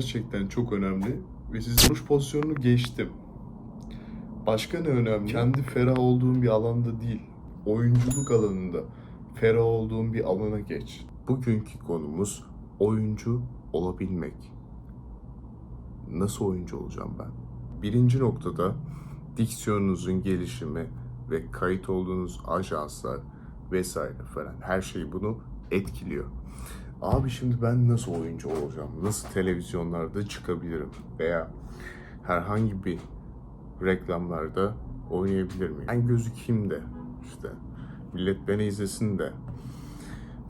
gerçekten çok önemli ve siz vuruş pozisyonunu geçtim. Başka ne önemli? Kendi ferah olduğun bir alanda değil, oyunculuk alanında ferah olduğun bir alana geç. Bugünkü konumuz oyuncu olabilmek. Nasıl oyuncu olacağım ben? Birinci noktada diksiyonunuzun gelişimi ve kayıt olduğunuz ajanslar vesaire falan her şey bunu etkiliyor. Abi şimdi ben nasıl oyuncu olacağım? Nasıl televizyonlarda çıkabilirim? Veya herhangi bir reklamlarda oynayabilir miyim? Ben gözükeyim de işte millet beni izlesin de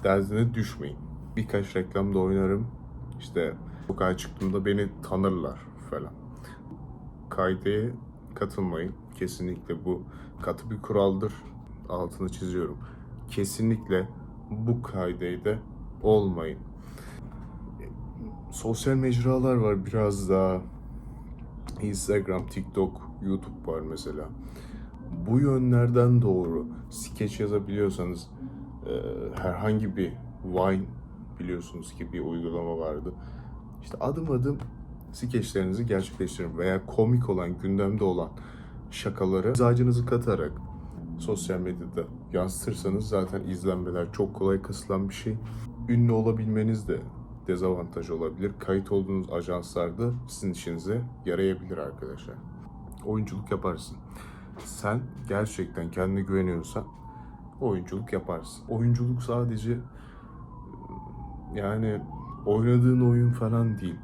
derdine düşmeyin. Birkaç reklamda oynarım. İşte sokağa çıktığımda beni tanırlar falan. Kaydeye katılmayın. Kesinlikle bu katı bir kuraldır. Altını çiziyorum. Kesinlikle bu kaydeyde olmayın. Sosyal mecralar var biraz daha. Instagram, TikTok, YouTube var mesela. Bu yönlerden doğru skeç yazabiliyorsanız e, herhangi bir Vine biliyorsunuz ki bir uygulama vardı. İşte adım adım skeçlerinizi gerçekleştirin veya komik olan, gündemde olan şakaları mizacınızı katarak sosyal medyada yansıtırsanız zaten izlenmeler çok kolay kısılan bir şey. Ünlü olabilmeniz de dezavantaj olabilir. Kayıt olduğunuz ajanslarda sizin işinize yarayabilir arkadaşlar. Oyunculuk yaparsın. Sen gerçekten kendine güveniyorsan oyunculuk yaparsın. Oyunculuk sadece yani oynadığın oyun falan değil.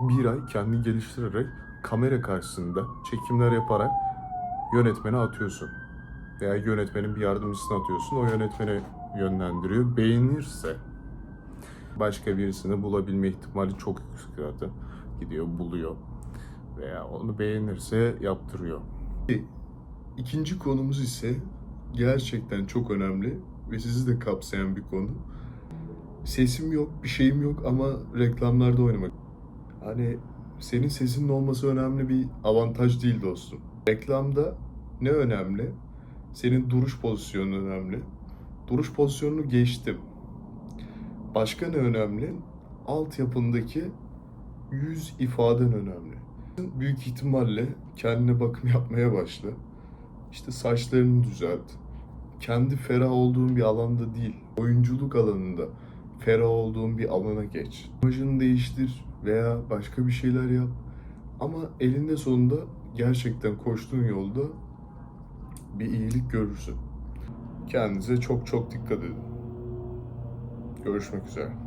Bir ay kendini geliştirerek kamera karşısında çekimler yaparak yönetmene atıyorsun. Veya yönetmenin bir yardımcısına atıyorsun. O yönetmeni yönlendiriyor. Beğenirse başka birisini bulabilme ihtimali çok yüksek zaten. Gidiyor buluyor. Veya onu beğenirse yaptırıyor. İkinci konumuz ise gerçekten çok önemli ve sizi de kapsayan bir konu. Sesim yok, bir şeyim yok ama reklamlarda oynamak. Hani senin sesinin olması önemli bir avantaj değil dostum. Reklamda ne önemli? Senin duruş pozisyonun önemli. Duruş pozisyonunu geçtim. Başka ne önemli? Altyapındaki yüz ifaden önemli. Büyük ihtimalle kendine bakım yapmaya başla. İşte saçlarını düzelt. Kendi ferah olduğun bir alanda değil, oyunculuk alanında ferah olduğun bir alana geç. İmajını değiştir veya başka bir şeyler yap. Ama elinde sonunda gerçekten koştuğun yolda bir iyilik görürsün. Kendinize çok çok dikkat edin. Görüşmek üzere.